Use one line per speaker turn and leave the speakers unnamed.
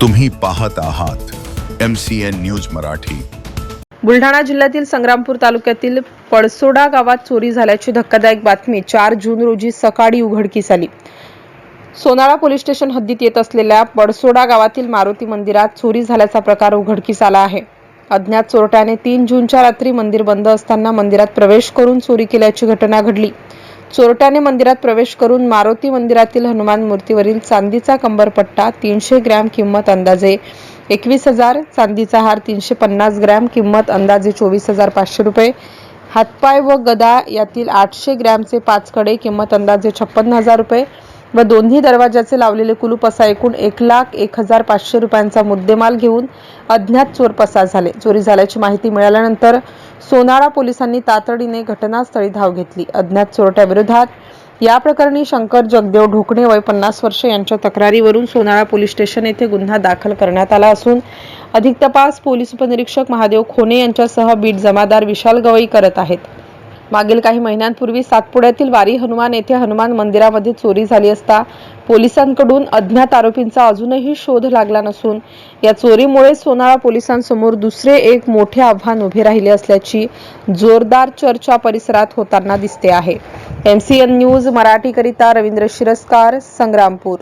तुम्ही पाहत आहात M C N news Marathi.
Buldhana जिल्ह्यातील संग्रामपूर तालुक्यातील पळसोडा गावात चोरी झाल्याची धक्कादायक बातमी चार जून रोजी सकाळी उघडकीस आली. सोनाळा पोलीस स्टेशन हद्दीत येत असलेल्या पडसोडा गावातील मारुती मंदिरात चोरी झाल्याचा प्रकार उघडकीस आला आहे. अज्ञात चोरट्याने तीन जूनच्या रात्री मंदिर बंद असताना मंदिरात प्रवेश करून चोरी केल्याची घटना घडली. चोरट्याने मंदिरात प्रवेश करून मारुती मंदिरातील हनुमान मूर्तीवरील चांदीचा कंबरपट्टा तीनशे ग्रॅम किंमत अंदाजे एकवीस हजार चांदीचा हार तीनशे पन्नास ग्रॅम किंमत अंदाजे चोवीस हजार पाचशे रुपये. हातपाय व गदा यातील आठशे ग्रॅमचे पाच कडे किंमत अंदाजे छप्पन्न हजार रुपये व दोन्ही दरवाजाचे लावलेले कुलूप असा एकूण एक लाख एक हजार पाचशे रुपयांचा मुद्देमाल घेऊन अज्ञात चोर पसार झाले. चोरी झाल्याची माहिती मिळाल्यानंतर सोनाळा पोलिसांनी तातडीने घटनास्थळी धाव घेतली. अज्ञात चोरट्याविरोधात या प्रकरणी शंकर जगदेव ढोकणे वय पन्नास वर्ष यांच्या तक्रारीवरून सोनाळा पोलीस स्टेशन येथे गुन्हा दाखल करण्यात आला असून अधिक तपास पोलीस उपनिरीक्षक महादेव खोने यांच्यासह बीट जमादार विशाल गवई करत आहेत. मागील काही महिन्यांपूर्वी सातपुड्यातील वारी हनुमान येथे हनुमान मंदिरामध्ये चोरी झाली असता पोलिसांकडून अज्ञात आरोपींचा अजूनही शोध लागला नसून या चोरीमुळे सोनाळा पोलिसांसमोर दुसरे एक मोठे आव्हान उभे राहिले असल्याची जोरदार चर्चा परिसरात होताना दिसते आहे. एमसीएन न्यूज मराठीकरिता रवींद्र शिरस्कार संग्रामपूर.